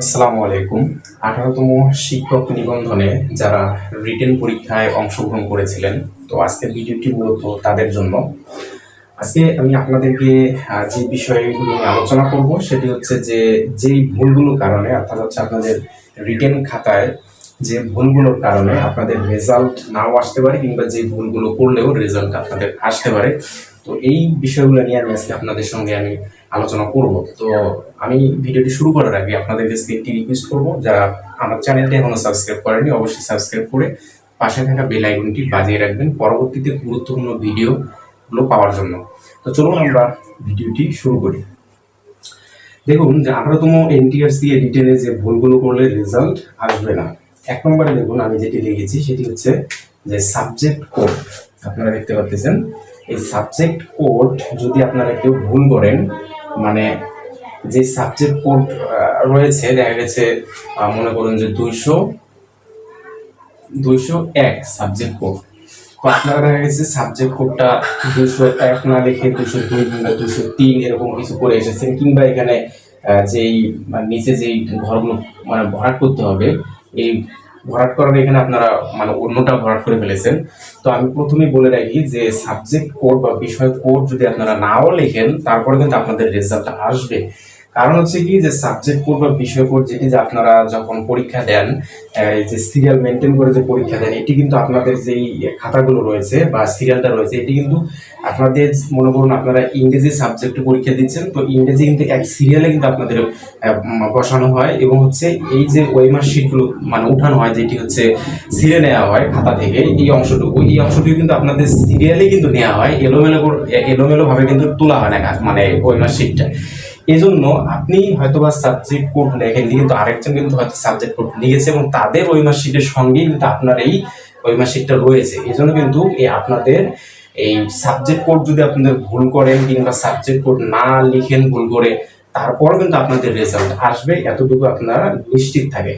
আসসালামু আলাইকুম। আঠারোতম শিক্ষক নিবন্ধনে যারা রিটেন পরীক্ষায় অংশগ্রহণ করেছিলেন, তো আজকের ভিডিওটি মূলত তাদের জন্য। আজকে আমি আপনাদেরকে যে বিষয়গুলো নিয়ে আলোচনা করব, সেটি হচ্ছে যে, যেই ভুলগুলোর কারণে, অর্থাৎ হচ্ছে আপনাদের রিটেন খাতায় যে ভুলগুলোর কারণে আপনাদের রেজাল্ট নাও আসতে পারে, কিংবা যে ভুলগুলো করলেও রেজাল্ট আপনাদের আসতে পারে, তো এই বিষয়গুলো নিয়ে আমি আজকে আপনাদের সঙ্গে আমি আলোচনা করব। তো আমি ভিডিওটি শুরু করার আগে আপনাদের কাছে একটি রিকোয়েস্ট করব, যারা আমার চ্যানেলটি এখনও সাবস্ক্রাইব করেনি অবশ্যই সাবস্ক্রাইব করে পাশে থাকা বেল আইকনটি বাজিয়ে রাখবেন পরবর্তীতে গুরুত্বপূর্ণ ভিডিওগুলো পাওয়ার জন্য। তো চলুন আমরা ভিডিওটি শুরু করি। দেখুন, যে আঠারোতম এনটিআরসি রিটেনে যে ভুলগুলো করলে রেজাল্ট আসবে না। এক নম্বরে দেখুন, আমি যেটি লিখেছি, সেটি হচ্ছে যে সাবজেক্ট কোড আপনারা দেখতে পাচ্ছেন, এই সাবজেক্ট কোড যদি আপনারা কেউ ভুল করেন মানে যে সাবজেক্ট কোড রয়েছে, দেখা গেছে মনে করুন যে দুইশো দুইশো এক সাবজেক্ট কোড তো আপনারা দেখা গেছে সাবজেক্ট কোডটা দুশো এক না লিখে দুশো দুই কিংবা দুশো তিন এরকম কিছু করে এসেছেন, কিংবা এখানে যেই মানে নিচে যেই ঘরগুলো মানে ভরাট করতে হবে, এই ভরাট করার এখানে আপনারা মানে অন্যটা ভরাট করে ফেলেছেন। তো আমি প্রথমেই বলে রাখি যে সাবজেক্ট কোড বা বিষয় কোড যদি আপনারা নাও লেখেন, তারপরে কিন্তু আপনাদের রেজাল্ট আসবে। কারণ হচ্ছে কি যে সাবজেক্ট কোড বা বিষয় কোড যেটি যে আপনারা যখন পরীক্ষা দেন যে সিরিয়াল মেনটেন করে যে পরীক্ষা দেন, এটি কিন্তু আপনাদের যেই খাতাগুলো রয়েছে বা সিরিয়ালটা রয়েছে, এটি কিন্তু আপনাদের, মনে করুন আপনারা ইংরেজি সাবজেক্টে পরীক্ষা দিচ্ছেন, তো ইংরেজি কিন্তু এক সিরিয়ালে কিন্তু আপনাদের বসানো হয় এবং হচ্ছে এই যে ওয়েমার শিটগুলো মানে উঠানো হয়, যেটি হচ্ছে সিরে নেওয়া হয় খাতা থেকে, এই অংশটুকু এই অংশটুকু কিন্তু আপনাদের সিরিয়ালে কিন্তু নেওয়া হয়, এলোমেলো এলোমেলোভাবে কিন্তু তোলা হয় না মানে ওয়েমার শিটটা এই জন্য আপনি হয়তো বা সাবজেক্ট কোড লেখেননি কিন্তু আরেকজন কিন্তু হয়তো সাবজেক্ট কোড লিখেছে এবং তাদের ওই মার্কশিটের সঙ্গেই কিন্তু আপনার এই ওই মার্কশিটটা রয়েছে। এই জন্য কিন্তু এই আপনাদের এই সাবজেক্ট কোড যদি আপনাদের ভুল করেন কিংবা সাবজেক্ট কোড না লিখেন ভুল করে, তারপরও কিন্তু আপনাদের রেজাল্ট আসবে, এতটুকু আপনারা নিশ্চিত থাকে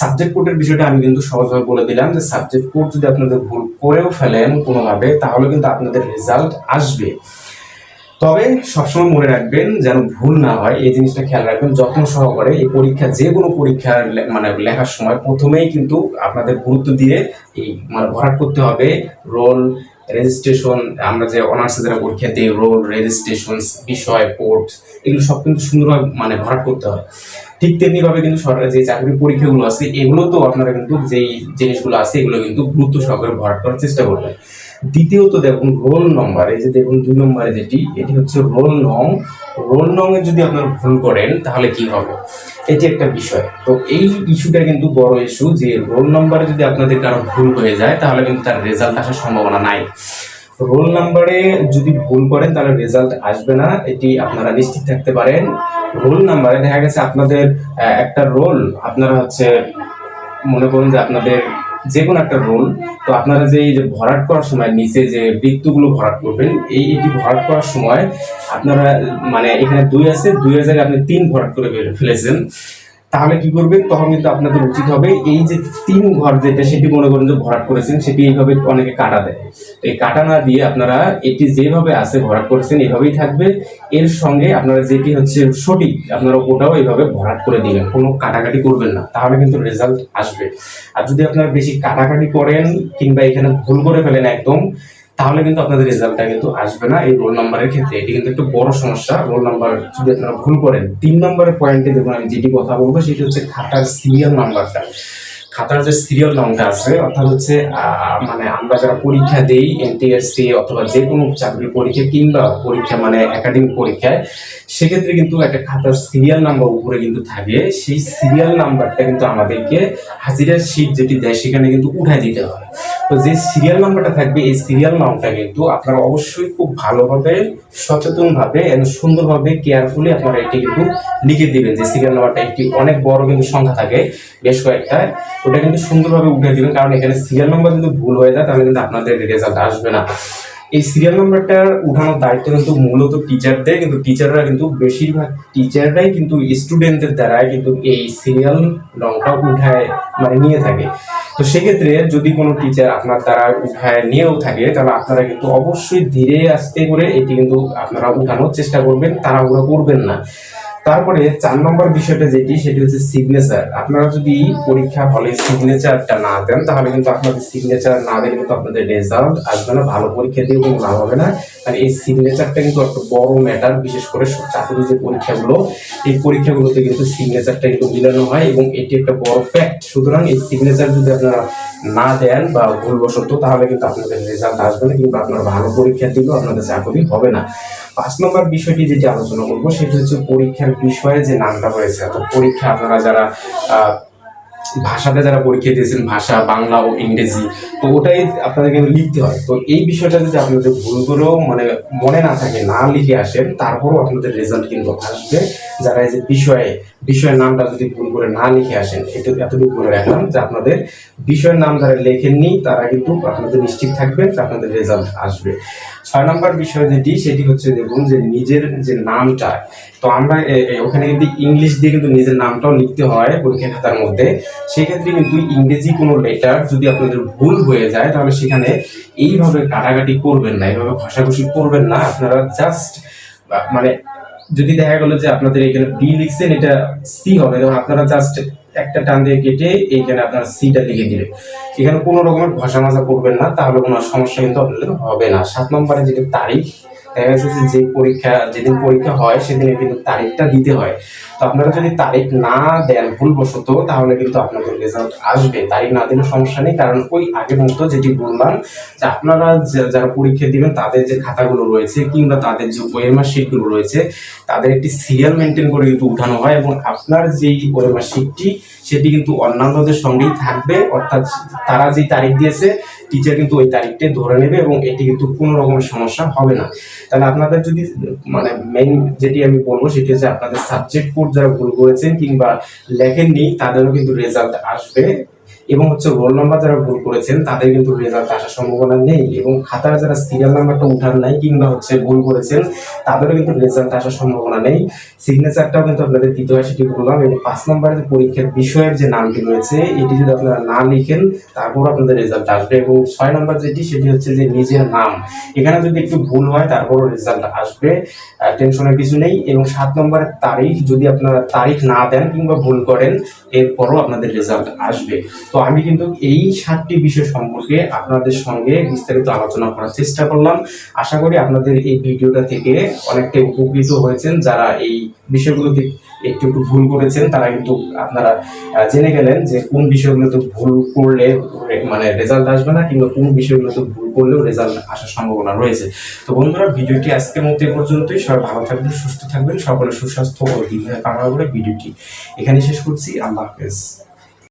সাবজেক্ট কোডের বিষয়টা আমি কিন্তু সহজভাবে বলে দিলাম যে সাবজেক্ট কোড যদি আপনাদের ভুল করেও ফেলেন কোনোভাবে, তাহলে কিন্তু আপনাদের রেজাল্ট আসবে। তবে সবসময় মনে রাখবেন যেন ভুল না হয়, এই জিনিসটা খেয়াল রাখবেন, যত্ন সহকারে এই পরীক্ষা, যে কোনো পরীক্ষার মানে লেখার সময় প্রথমেই কিন্তু আপনাদের গুরুত্ব দিয়ে এই মানে ভরাট করতে হবে। রোল রেজিস্ট্রেশন, আমরা যে অনার্সে যারা পরীক্ষা দিই, রোল রেজিস্ট্রেশন, বিষয় পোর্ট এগুলো সব কিন্তু সুন্দরভাবে মানে ভরাট করতে হয়। ঠিক তেমনিভাবে কিন্তু সরকারি যে চাকরির পরীক্ষাগুলো আছে এগুলো তো আপনারা কিন্তু যেই জিনিসগুলো আছে, এগুলো কিন্তু গুরুত্ব সহকারে ভরাট করার চেষ্টা করবেন। দ্বিতীয়ত দেখুন রোল নম্বর এই যে দেখুন দুই নম্বরে যেটি, এটি হচ্ছে রোল নং রোল নং এ যদি আপনারা ভুল করেন, তাহলে কি হবে? এটি একটা বিষয়। তো এই ইস্যুটা কিন্তু বড় ইস্যু যে রোল নম্বরে যদি আপনাদের কারও ভুল হয়ে যায়, তাহলে কিন্তু তার রেজাল্ট আসার সম্ভাবনা নাই। রোল নাম্বারে যদি ভুল করেন, তাহলে রেজাল্ট আসবে না। এটি আপনারা নিশ্চিত থাকতে পারেন। রোল নাম্বারে দেখা গেছে আপনাদের একটা রোল আপনারা হচ্ছে মনে করুন যে আপনাদের যে কোনো একটা রোল তো আপনারা যে এই যে ভরাট করার সময়, নিচে যে বৃত্তগুলো ভরাট করবেন, এই এটি ভরাট করার সময় আপনারা মানে এখানে দুই আছে, দুই জায়গায় আপনি তিন ভরাট করে ফেলেছেন। তাহলে কি করবেন তখন কিন্তু আপনাদের উচিত হবে এই যে তিন ঘর যেটা সেটি মনে করেন যে ভরাট করেছেন, সেটি এইভাবে অনেকে কাটা দেয়। এই কাটা না দিয়ে আপনারা এটি যেভাবে আছে ভরাট করেছেন এভাবেই থাকবে। এর সঙ্গে আপনারা যেটি হচ্ছে সঠিক, আপনারা ওটাও এইভাবে ভরাট করে দিবেন, কোনো কাটাকাটি করবেন না, তাহলে কিন্তু রেজাল্ট আসবে। আর যদি আপনারা বেশি কাটাকাটি করেন কিংবা এখানে ভুল করে ফেলেন একদম তাহলে কিন্তু আপনাদের রেজাল্টটা কিন্তু আসবে না এই রোল নাম্বারের ক্ষেত্রে। এটি কিন্তু একটু বড় সমস্যা। রোল নাম্বার যদি আপনারা ভুল করেন, তিন নম্বরের পয়েন্টে দেখুন, আমি যেটি কথা বলব, সেটি হচ্ছে খাতার সিরিয়াল নাম্বারটা খাতার যে সিরিয়াল নামটা আছে, অর্থাৎ হচ্ছে মানে আমরা যারা পরীক্ষা দেই এনটিএসসি অথবা যে কোনো চাকরির পরীক্ষা কিংবা পরীক্ষা মানে একাডেমিক পরীক্ষায়, সেক্ষেত্রে কিন্তু একটা খাতার সিরিয়াল নাম্বার উপরে কিন্তু থাকে। সেই সিরিয়াল নাম্বারটা কিন্তু আমাদেরকে হাজিরার শীট যেটি দেয়, সেখানে কিন্তু উঠাই দিতে হয়। তো যে সিরিয়াল নাম্বারটা থাকবে, এই সিরিয়াল নাম্বারটা কিন্তু আপনারা অবশ্যই খুব ভালোভাবে, সচেতনভাবে সুন্দরভাবে কেয়ারফুলি আপনারা এটি কিন্তু লিখে দিবেন যে সিরিয়াল নাম্বারটা একটি অনেক বড় কিন্তু সংখ্যা থাকে, বেশ কয়েকটা। ওটা কিন্তু সুন্দরভাবে উঠে দিবেন, কারণ এখানে সিরিয়াল নাম্বার যদি ভুল হয়ে যায়, তাহলে কিন্তু আপনাদের রেজাল্ট আসবে না। এই সিরিয়াল নাম্বারটার উঠানোর দায়িত্ব কিন্তু মূলত টিচারদের কিন্তু টিচাররা কিন্তু বেশিরভাগ টিচাররাই কিন্তু স্টুডেন্টদের দ্বারাই কিন্তু এই সিরিয়াল রংটা উঠায় মানে নিয়ে থাকে। তো সেক্ষেত্রে যদি কোনো টিচার আপনার দ্বারা উঠায়, নিয়েও থাকে, তাহলে আপনারা কিন্তু অবশ্যই ধীরে আসতে করে এটি কিন্তু আপনারা উঠানোর চেষ্টা করবেন, তাড়াহুড়ো করবেন না। তারপরে চার নম্বর বিষয়টা যেটি, সেটি হচ্ছে সিগনেচার আপনারা যদি পরীক্ষা হলে সিগনেচারটা না দেন, তাহলে কিন্তু আপনাদের সিগনেচার না দিলে কিন্তু আপনাদের রেজাল্ট আসবে না। ভালো পরীক্ষা দিয়ে কোনো লাভ হবে না। কারণ এই সিগনেচারটা কিন্তু একটা বড় ম্যাটার বিশেষ করে চাকরির যে পরীক্ষাগুলো, এই পরীক্ষাগুলোতে কিন্তু সিগনেচারটা কিন্তু মিলানো হয় এবং এটি একটা বড় ফ্যাক্ট সুতরাং এই সিগনেচার যদি আপনারা না দেন বা ভুলবশত, তাহলে কিন্তু আপনাদের রেজাল্ট আসবে না কিংবা আপনারা ভালো পরীক্ষা দিলেও আপনাদের চাকরি হবে না। পাঁচ নম্বর বিষয়টি যেটি আলোচনা করব, সেটি হচ্ছে পরীক্ষার বিষয়ে যে নামটা রয়েছে অর্থাৎ পরীক্ষা আপনারা যারা ভাষাতে যারা পরীক্ষা দিয়েছেন, ভাষা, বাংলা ও ইংরেজি, তো ওটাই আপনাদের কিন্তু লিখতে হয়। তো এই বিষয়টা যদি আপনাদের ভুলগুলো মানে মনে না থাকে, না লিখে আসেন, তারপরেও আপনাদের রেজাল্ট কিন্তু আসবে। যারা এই যে বিষয়ে, বিষয়ের নামটা যদি ভুল করে না লিখে আসেন, এটা, এতটুকু বলে রাখলাম যে আপনাদের বিষয়ের নাম যারা লেখেননি, তারা কিন্তু আপনাদের নিশ্চিত থাকবেন যে আপনাদের রেজাল্ট আসবে। ছয় নম্বর বিষয় যেটি সেটি হচ্ছে দেখুন যে নিজের যে নামটা তো আমরা ওখানে কিন্তু ইংলিশ দিয়ে কিন্তু নিজের নামটাও লিখতে হয় পরীক্ষা খাতার মধ্যে। সেক্ষেত্রে কিন্তু ইংরেজি কোনো লেটার যদি আপনাদের ভুল হয়ে যায়, তাহলে সেখানে এইভাবে কাটাকাটি করবেন না, এইভাবে ঘষাঘষি করবেন না। আপনারা জাস্ট মানে যদি দেখা গেলো যে আপনাদের এখানে বি লিখছেন, এটা সি হবে। তখন আপনারা জাস্ট একটা টান দিয়ে কেটে এইখানে আপনারা সিটা লিখে দিবেন এখানে কোনো রকমের ঘষা মাজা করবেন না, তাহলে কোনো সমস্যা কিন্তু হবে না। সাত নম্বরে যেটা তারিখ দেখা যাচ্ছে যে যে পরীক্ষা, যেদিন পরীক্ষা হয় সেদিনে কিন্তু তারিখটা দিতে হয়। তো আপনারা যদি তারিখ না দেন ভুলবশত, তাহলে কিন্তু আপনাদের রেজাল্ট আসবে। তারিখ না দিলে সমস্যা নেই, কারণ ওই আগের মতো যেটি বললাম, যে আপনারা যারা পরীক্ষা দিবেন, তাদের যে খাতাগুলো রয়েছে, কিংবা তাদের যে ওয়েমার শিটগুলো রয়েছে, তাদের একটি সিরিয়াল মেনটেন করে কিন্তু উঠানো হয় এবং আপনার যেই ওয়েমার শিটটি সেটি কিন্তু অন্যান্যদের সঙ্গেই থাকবে, অর্থাৎ তারা যে তারিখ দিয়েছে টিচার কিন্তু ওই তারিখটাই ধরে নেবে এবং এটি কিন্তু কোনো রকমের সমস্যা হবে না। তাহলে আপনাদের যদি মানে মেইন যেটি আমি বলব সেটি হচ্ছে আপনাদের সাবজেক্ট কোড যারা ভুল করেছেন কিংবা লেখেননি, তাদেরও কিন্তু রেজাল্ট আসবে। এবং হচ্ছে রোল নাম্বার যারা ভুল করেছেন, তাদের কিন্তু রেজাল্ট আসার সম্ভাবনা নেই এবং খাতার যারা সিরিয়াল নাম্বারটা উঠান নাই কিংবা হচ্ছে ভুল করেছেন, তাদেরও কিন্তু রেজাল্ট আসার সম্ভাবনা নেই। সিগনেচারটাও কিন্তু আপনাদের দিতে হয় সেটি বললাম এবং পাঁচ নম্বরের পরীক্ষার বিষয়ের যে নামটি রয়েছে, এটি যদি আপনারা না লিখেন, তারপর আপনাদের রেজাল্ট আসবে এবং ছয় নম্বর যেটি, সেটি হচ্ছে যে নিজের নাম। এখানে যদি একটু ভুল হয়, তারপরও রেজাল্ট আসবে টেনশনের কিছু নেই এবং সাত নম্বরের তারিখ, যদি আপনারা তারিখ না দেন কিংবা ভুল করেন, এরপরও আপনাদের রেজাল্ট আসবে। তো আমি কিন্তু এই সাতটি বিষয় সম্পর্কে আপনাদের সঙ্গে বিস্তারিত আলোচনা করার চেষ্টা করলাম। আশা করি আপনাদের এই ভিডিওটা থেকে অনেকটা উপকৃত হয়েছেন। যারা এই বিষয়গুলোতে একটু একটু ভুল করেছেন, তারা কিন্তু আপনারা জেনে গেলেন যে কোন বিষয়গুলোতে ভুল করলে মানে রেজাল্ট আসবে না, কিংবা কোন বিষয়গুলোতে ভুল করলেও রেজাল্ট আসার সম্ভাবনা রয়েছে। তো বন্ধুরা, ভিডিওটি আজকের মধ্যে পর্যন্তই। সবাই ভালো থাকবেন, সুস্থ থাকবেন। সকলের সুস্বাস্থ্য ও দীর্ঘ কামনা করে ভিডিওটি এখানে শেষ করছি। আল্লাহ হাফেজ।